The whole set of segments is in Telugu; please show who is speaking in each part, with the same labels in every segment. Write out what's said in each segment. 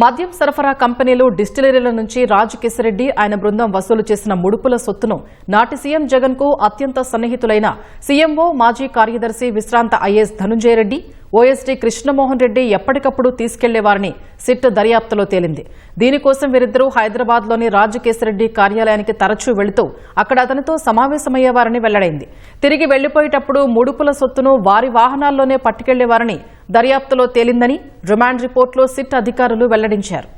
Speaker 1: మద్యం సరఫరా కంపెనీలు డిస్టిలరీల నుంచి రాజు ఆయన బృందం వసూలు చేసిన ముడుపుల సొత్తును నాటి సీఎం జగన్కు అత్యంత సన్నిహితులైన సీఎంఓ మాజీ కార్యదర్శి విశ్రాంత ఐఏఎస్ ధనుంజయ రెడ్డి ఓఎస్డీ కృష్ణమోహన్ రెడ్డి ఎప్పటికప్పుడు తీసుకెళ్ళేవారని సిట్ దర్యాప్తులో తేలింది. దీనికోసం వీరిద్దరూ హైదరాబాద్లోని రాజు కేసిరెడ్డి కార్యాలయానికి తరచూ వెళుతూ అక్కడ అతనితో సమావేశమయ్యేవారని వెల్లడైంది. తిరిగి వెళ్ళిపోయేటప్పుడు ముడుపుల సొత్తును వారి వాహనాల్లోనే పట్టుకెళ్ళేవారని దర్యాప్తులో తేలిందని రిమాండ్ రిపోర్టులో సిట్ అధికారులు వెల్లడించారు.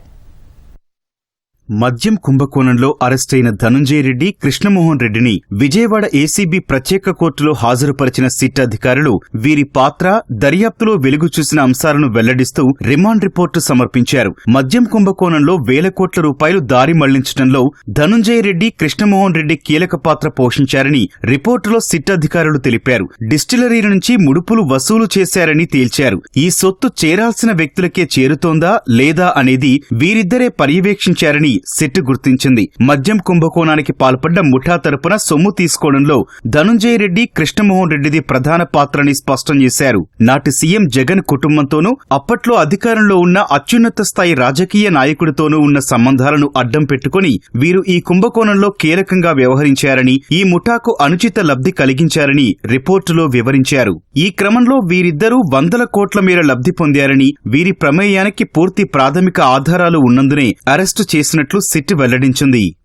Speaker 2: మద్యం కుంభకోణంలో అరెస్టైన ధనుంజయ రెడ్డి కృష్ణమోహన్ రెడ్డిని విజయవాడ ఏసీబీ ప్రత్యేక కోర్టులో హాజరుపరిచిన సిట్ అధికారులు వీరి పాత్ర దర్యాప్తులో వెలుగు చూసిన అంశాలను వెల్లడిస్తూ రిమాండ్ రిపోర్టు సమర్పించారు. మద్యం కుంభకోణంలో వేల కోట్ల రూపాయలు దారి మళ్ళించడంలో ధనుంజయ రెడ్డి కృష్ణమోహన్ రెడ్డి కీలక పాత్ర పోషించారని రిపోర్టులో సిట్ అధికారులు తెలిపారు. డిస్టిలరీల నుంచి ముడుపులు వసూలు చేశారని తేల్చారు. ఈ సొత్తు చేరాల్సిన వ్యక్తులకే చేరుతోందా లేదా అనేది వీరిద్దరే పర్యవేక్షించారని సిట్ గుర్తించింది. మద్యం కుంభకోణానికి పాల్పడ్డ ముఠా తరపున సొమ్ము తీసుకోవడంలో ధనుంజయ రెడ్డి కృష్ణమోహన్ రెడ్డిది ప్రధాన పాత్రని స్పష్టం చేశారు. నాటి సీఎం జగన్ కుటుంబంతోనూ అప్పట్లో అధికారంలో ఉన్న అత్యున్నత స్థాయి రాజకీయ నాయకుడితోనూ ఉన్న సంబంధాలను అడ్డం పెట్టుకుని వీరు ఈ కుంభకోణంలో కీలకంగా వ్యవహరించారని ఈ ముఠాకు అనుచిత లబ్ధి కలిగించారని రిపోర్టులో వివరించారు. ఈ క్రమంలో వీరిద్దరూ వందల కోట్ల మేర లబ్ధి పొందారని వీరి ప్రమేయానికి పూర్తి ప్రాథమిక ఆధారాలు ఉన్నందునే అరెస్టు చేసినట్లు సిట్ వెల్లడించింది.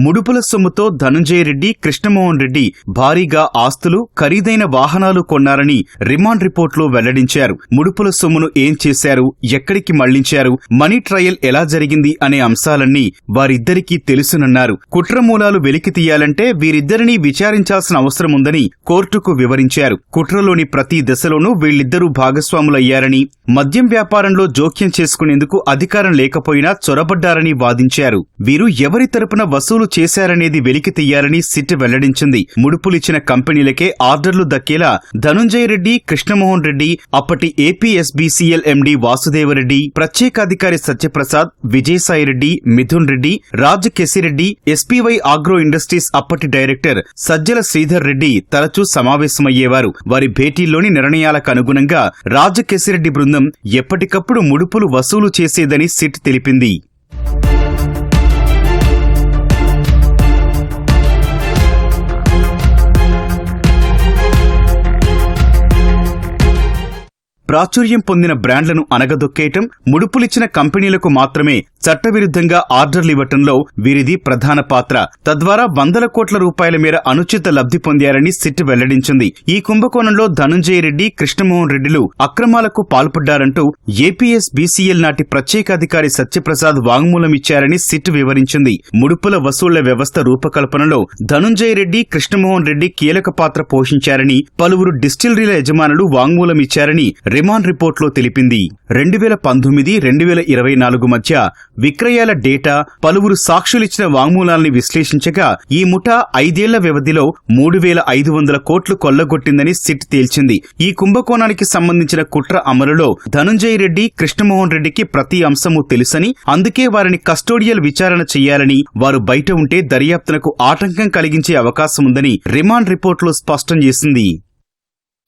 Speaker 2: ముడుపుల సొమ్ముతో ధనుంజయ రెడ్డి కృష్ణమోహన్ రెడ్డి భారీగా ఆస్తులు ఖరీదైన వాహనాలు కొన్నారని రిమాండ్ రిపోర్టులో వెల్లడించారు. ముడుపుల సొమ్మును ఏం చేశారు? ఎక్కడికి మళ్ళించారు? మనీ ట్రయల్ ఎలా జరిగింది అనే అంశాలన్నీ వారిద్దరికీ తెలుసునన్నారు. కుట్ర మూలాలు వెలికి తీయాలంటే వీరిద్దరినీ విచారించాల్సిన అవసరం ఉందని కోర్టుకు వివరించారు. కుట్రలోని ప్రతి దశలోనూ వీళ్ళిద్దరూ భాగస్వాములయ్యారని మద్యం వ్యాపారంలో జోక్యం చేసుకునేందుకు అధికారం లేకపోయినా చొరబడ్డారని వాదించారు. వీరు ఎవరి తరపున వసూలు చేశారనేది వెలికి తీయాలని సిట్ వెల్లడించింది. ముడుపులిచ్చిన కంపెనీలకే ఆర్డర్లు దక్కేలా ధనుంజయ రెడ్డి కృష్ణమోహన్ రెడ్డి అప్పటి APSBCL MD Vasudevareddy ప్రత్యేకాధికారి Satyaprasad Vijayasaireddy Mithun Reddy Raj Kesireddy SPY agro industries అప్పటి డైరెక్టర్ సజ్జల శ్రీధర్ రెడ్డి తరచూ సమావేశమయ్యేవారు. వారి భేటీల్లోని నిర్ణయాలకు అనుగుణంగా రాజ్ బృందం ఎప్పటికప్పుడు ముడుపులు వసూలు చేసేదని సిట్ తెలిపింది. ప్రాచుర్యం పొందిన బ్రాండ్లను అనగదొక్కేయటం ముడుపులిచ్చిన కంపెనీలకు మాత్రమే చట్టవిరుద్ధంగా ఆర్డర్లివ్వటంలో వీరిది ప్రధాన పాత్ర. తద్వారా వందల కోట్ల రూపాయల మేర అనుచిత లబ్ధి పొందారని సిట్ వెల్లడించింది. ఈ కుంభకోణంలో ధనుంజయ రెడ్డి కృష్ణమోహన్ రెడ్డిలు అక్రమాలకు పాల్పడ్డారంటూ ఏపీఎస్ బీసీఎల్ నాటి ప్రత్యేకాధికారి సత్యప్రసాద్ వాంగ్మూలం ఇచ్చారని సిట్ వివరించింది. ముడుపుల వసూళ్ళ వ్యవస్థ రూపకల్పనలో ధనుంజయ రెడ్డి కృష్ణమోహన్ రెడ్డి కీలక పాత్ర పోషించారని పలువురు డిస్టిలరీల యజమానులు వాంగ్మూలం ఇచ్చారని రిమాండ్ రిపోర్ట్లో తెలిపింది. రెండు వేల పంతొమ్మిది రెండు వేల ఇరవై నాలుగు మధ్య విక్రయాల డేటా పలువురు సాక్షులిచ్చిన వాంగ్మూలాల్ని విశ్లేషించగా ఈ ముఠా ఐదేళ్ళ వ్యవధిలో మూడు వేల ఐదు వందల కోట్లు కొల్లగొట్టిందని సిట్ తేల్చింది. ఈ కుంభకోణానికి సంబంధించిన కుట్ర అమలులో ధనుంజయ రెడ్డి కృష్ణమోహన్ రెడ్డికి ప్రతి అంశము తెలుసని అందుకే వారిని కస్టోడియల్ విచారణ చేయాలని వారు బయట ఉంటే దర్యాప్తునకు ఆటంకం కలిగించే అవకాశం ఉందని రిమాండ్ రిపోర్టులో స్పష్టం చేసింది.